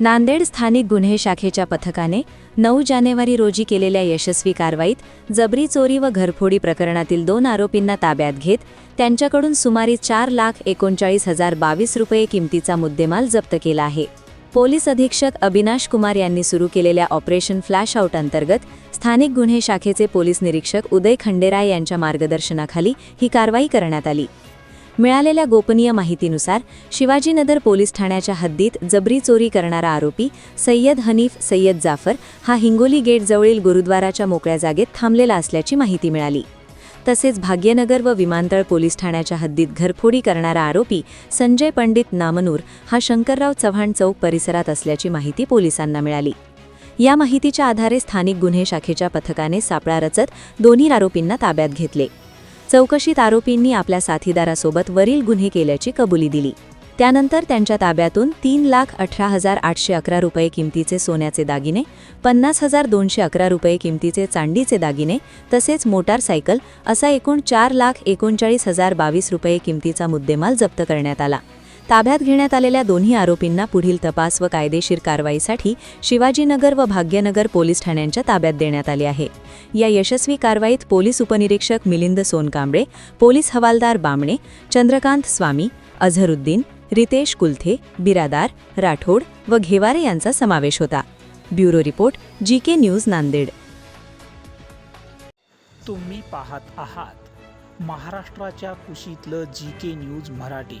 नांदेड स्थानिक गुन्हे शाखेच्या पथकाने नऊ जानेवारी रोजी केलेल्या यशस्वी कारवाईत जबरी चोरी व घरफोडी प्रकरणातील दोन आरोपींना ताब्यात घेत त्यांच्याकडून सुमारे चार लाख एकोणचाळीस हजार बावीस रुपये किमतीचा मुद्देमाल जप्त केला आहे. पोलीस अधीक्षक अविनाश कुमार यांनी सुरू केलेल्या ऑपरेशन फ्लॅश आउट अंतर्गत स्थानिक गुन्हे शाखेचे पोलीस निरीक्षक उदय खंडेराय यांच्या मार्गदर्शनाखाली ही कारवाई करण्यात आली. मिळालेल्या गोपनीय माहितीनुसार शिवाजीनगर पोलीस ठाण्याच्या हद्दीत जबरी चोरी करणारा आरोपी सय्यद हनीफ सय्यद जाफर हा हिंगोली गेटजवळील गुरुद्वाराच्या मोकळ्या जागेत थांबलेला असल्याची माहिती मिळाली. तसेच भाग्यनगर व विमानतळ पोलीस ठाण्याच्या हद्दीत घरफोडी करणारा आरोपी संजय पंडित नामनूर हा शंकरराव चव्हाण चौक परिसरात असल्याची माहिती पोलिसांना मिळाली. या माहितीच्या आधारे स्थानिक गुन्हे शाखेच्या पथकाने सापळा रचत दोन्ही आरोपींना ताब्यात घेतले. चौकशीत आरोपींनी आपल्या साथीदारासोबत वरील गुन्हे केल्याची कबुली दिली. त्यानंतर त्यांच्या ताब्यातून तीन लाख अठरा हजार आठशे अकरा रुपये किमतीचे सोन्याचे दागिने पन्नास हजार दोनशे अकरा रुपये किमतीचे चांदीचे दागिने तसेच मोटारसायकल असा एकूण चार लाख एकोणचाळीस हजार बावीस रुपये किमतीचा मुद्देमाल जप्त करण्यात आला. ताब्यात घेण्यात आलेल्या दोन्ही आरोपींना पुढील तपास व कायदेशीर कारवाईसाठी शिवाजीनगर व भाग्यनगर पोलीस ठाण्यांच्या ताब्यात देण्यात आले आहे. या यशस्वी कारवाईत पोलीस उपनिरीक्षक मिलिंद सोनकांबळे पोलीस हवालदार बामणे चंद्रकांत स्वामी अझरुद्दीन रितेश कुलथे बिरादार राठोड व घेवारे यांचा समावेश होता. Bureau report G K news Nanded. तुम्ही पाहत आहात महाराष्ट्राच्या कुशीतलं जी के न्यूज मराठी.